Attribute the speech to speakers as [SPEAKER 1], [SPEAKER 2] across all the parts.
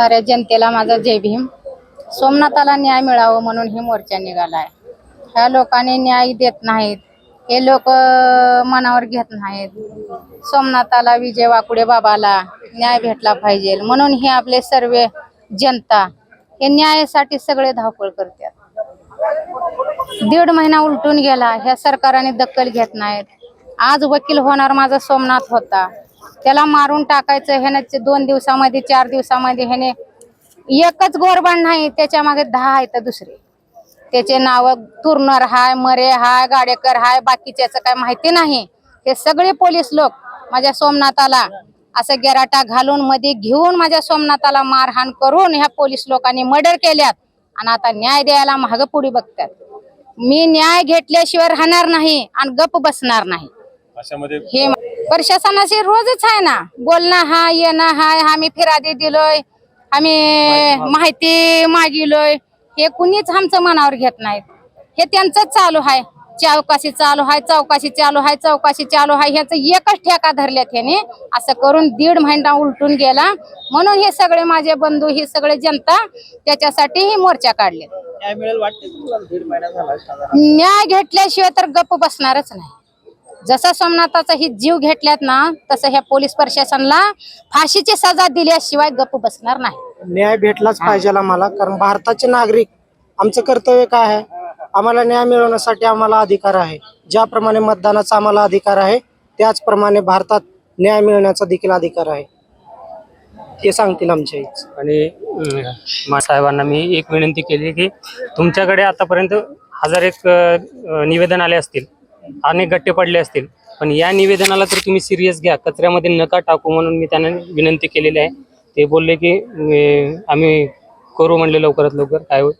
[SPEAKER 1] साऱ्या जनतेला माझा जय भीम. सोमनाथाला न्याय मिळावं म्हणून हे मोर्चा निघालाय. ह्या लोकांनी न्याय देत नाहीत. हे लोक मनावर घेत नाहीत. सोमनाथाला विजय वाकुडे बाबाला न्याय भेटला पाहिजे म्हणून हे आपले सर्व जनता हे न्यायासाठी सगळे धावपळ करतात. दीड महिना उलटून गेला. ह्या सरकारने दखल घेत नाहीत. आज वकील होणार माझा सोमनाथ होता. त्याला मारून टाकायचं ह्याने दोन दिवसामध्ये चार दिवसामध्ये ह्याने एकच गोरबाण नाही त्याच्यामागे दहा आहेत दुसरे. त्याचे नाव तुरनर हाय मरे हाय गाडेकर हाय बाकीच्याच काय माहिती नाही. हे सगळे पोलीस लोक माझ्या सोमनाथाला असं गेराटा घालून मध्ये घेऊन माझ्या सोमनाथाला मारहाण करून ह्या पोलीस लोकांनी मर्डर केल्यात आणि आता न्याय द्यायला माग पुढे बघतात. मी न्याय घेतल्याशिवाय राहणार नाही आणि गप बसणार नाही. हे प्रशासनाचे रोजच आहे ना. बोलणं हा येणं हाय आम्ही फिरादी दिलोय आम्ही माहिती मागिलोय. हे कुणीच आमचं मनावर घेत नाहीत. हे त्यांचंच चालू आहे चौकाशी चालू आहे चौकाशी चालू आहे चौकाशी चालू आहे ह्याचं एकच ठेका धरल्यात ह्याने. असं करून दीड महिना उलटून गेला. म्हणून हे सगळे माझे बंधू ही सगळे जनता त्याच्यासाठी ही मोर्चा काढले
[SPEAKER 2] मिळेल वाटते
[SPEAKER 1] न्याय घेतल्याशिवाय तर गप्प बसणारच नाही. जसा सोमनाथाचा ही जीव घेतल्यात ना तसं ह्या पोलीस प्रशासनाला फाशीची सजा दिल्याशिवाय गप्प बसणार नाही.
[SPEAKER 3] न्याय भेटलाच पाहिजे आम्हाला कारण भारताचे नागरिक आमचं कर्तव्य काय आहे? आम्हाला न्याय मिळवण्यासाठी आम्हाला अधिकार आहे. ज्याप्रमाणे मतदानाचा आम्हाला अधिकार आहे त्याचप्रमाणे भारतात न्याय मिळण्याचा देखील अधिकार आहे. ते सांगतील आमच्या इथे
[SPEAKER 4] आणि अं, मा साहेबांना मी एक विनंती केली की तुमच्याकडे आतापर्यंत हजार एक अं, निवेदन आले असतील. अनेक गट्टे पडले असतील. पण या निवेदनाला तर तुम्ही सिरियस घ्या. कचऱ्यामध्ये नका टाकू म्हणून मी त्यांना विनंती केलेली आहे. ते बोलले की आम्ही करू म्हणले लवकरात लवकर काय होईल.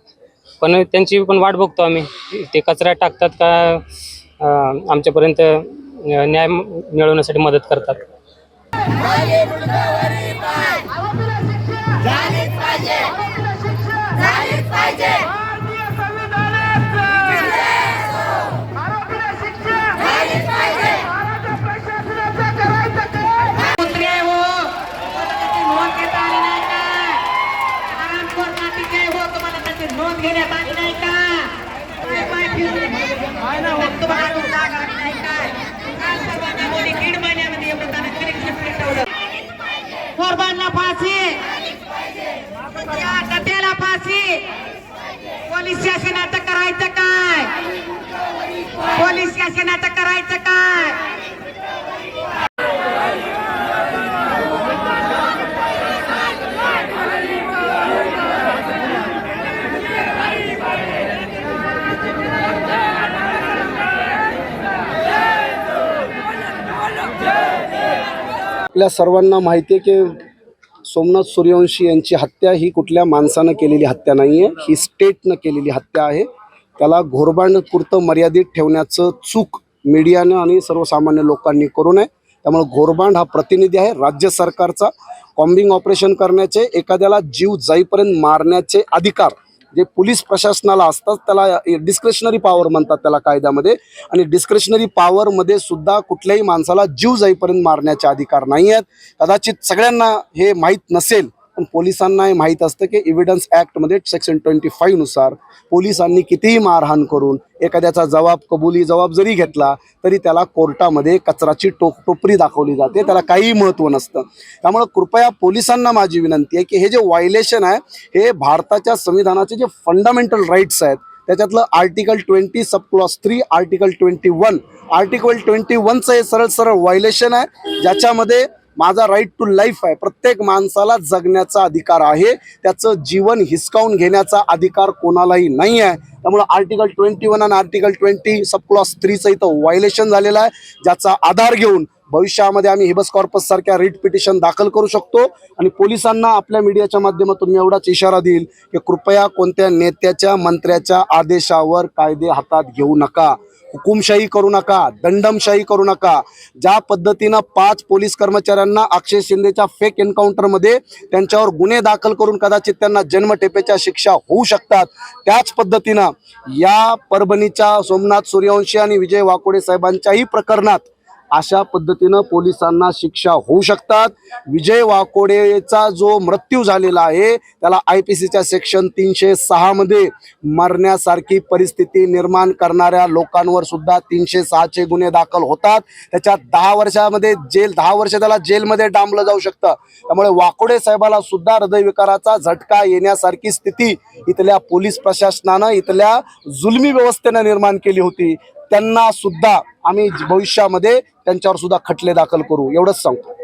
[SPEAKER 4] पण त्यांची पण वाट बघतो आम्ही. ते कचरा टाकतात का आमच्यापर्यंत न्याय मिळवण्यासाठी मदत करतात.
[SPEAKER 5] त्याची नोंद घेण्यात आली नाही का काय पाय फिरून? तुम्हाला आली नाही सर्वांना दीड महिन्यामध्ये एवढं पेटवलं. फाशी त्या फाशी पोलीस शासनाचं करायचं काय पोलीस शासनाचं करायचं काय
[SPEAKER 6] आपल्या सर्वांना माहिती आहे की सोमनाथ सूर्यवंशी यांची हत्या ही कुठल्या माणसानं केलेली हत्या नाही आहे ही स्टेटनं केलेली हत्या आहे. त्याला घोरबांडपुरतं मर्यादित ठेवण्याचं चूक मीडियानं आणि सर्वसामान्य लोकांनी करू नये. त्यामुळे घोरबांड हा प्रतिनिधी आहे राज्य सरकारचा. कॉम्बिंग ऑपरेशन करण्याचे एखाद्याला जीव जाईपर्यंत मारण्याचे अधिकार जे पोलीस प्रशासनाला असतात त्याला डिस्क्रिशनरी पॉवर म्हणतात त्याला कायद्यामध्ये. आणि डिस्क्रिशनरी पॉवरमध्ये सुद्धा कुठल्याही माणसाला जीव जाईपर्यंत मारण्याचे अधिकार नाही आहेत. कदाचित सगळ्यांना हे माहीत नसेल पण पोलिसांना हे माहीत असतं की एव्हिडन्स ॲक्टमध्ये सेक्शन ट्वेंटी फाईव्हनुसार पोलिसांनी कितीही मारहाण करून एखाद्याचा जबाब कबुली जबाब जरी घेतला तरी त्याला कोर्टामध्ये कचराची टोक टोपरी दाखवली जाते. त्याला काहीही महत्त्व नसतं. त्यामुळं कृपया पोलिसांना माझी विनंती आहे की हे जे व्हायलेशन आहे हे भारताच्या संविधानाचे जे फंडामेंटल राईट्स आहेत त्याच्यातलं article twenty sub clause three article twenty one article twenty वनचं हे सरळ सरळ व्हायलेशन आहे ज्याच्यामध्ये माझा राईट टू लाईफ आहे. प्रत्येक माणसाला जगण्याचा अधिकार आहे. त्याचं जीवन हिसकावून घेण्याचा अधिकार कोणालाही नाही आहे त्यामुळं आर्टिकल ट्वेंटी वन आणि आर्टिकल ट्वेंटी सब क्लॉस थ्रीचं इथं व्हायलेशन झालेलं आहे. ज्याचा आधार घेऊन भविष्यामध्ये आम्ही हिबस कॉर्पस सारख्या रिट पिटिशन दाखल करू शकतो. आणि पोलिसांना आपल्या मीडियाच्या माध्यमातून मी एवढाच इशारा देईल की कृपया कोणत्या नेत्याच्या मंत्र्याच्या आदेशावर कायदे हातात घेऊ नका. हुकुमशाही करू नका दंडमशाही करू नका. ज्या पद्धतीनं पाच पोलीस कर्मचाऱ्यांना अक्षय शिंदेच्या फेक एन्काउंटरमध्ये त्यांच्यावर गुन्हे दाखल करून कदाचित त्यांना जन्मठेपेच्या शिक्षा होऊ शकतात. त्याच पद्धतीनं या परभणीच्या सोमनाथ सूर्यवंशी आणि विजय वाकोडे साहेबांच्याही प्रकरणात अशा पद्धतीनं पोलिसांना शिक्षा होऊ शकतात. विजय वाकोडेचा जो मृत्यू झालेला आहे त्याला आय पी सीच्या सेक्शन तीनशे सहामध्ये मरण्यासारखी परिस्थिती निर्माण करणाऱ्या लोकांवर सुद्धा तीनशे सहाचे गुन्हे दाखल होतात. त्याच्यात दहा वर्षामध्ये जेल दहा वर्ष त्याला जेलमध्ये डांबलं जाऊ शकतं. त्यामुळे वाकोडे साहेबाला सुद्धा हृदयविकाराचा झटका येण्यासारखी स्थिती इथल्या पोलीस प्रशासनानं इथल्या जुलमी व्यवस्थेनं निर्माण केली होती. त्यांना सुद्धा आम्ही भविष्यामध्ये त्यांच्यावर सुद्धा खटले दाखल करू एवढंच सांगतो.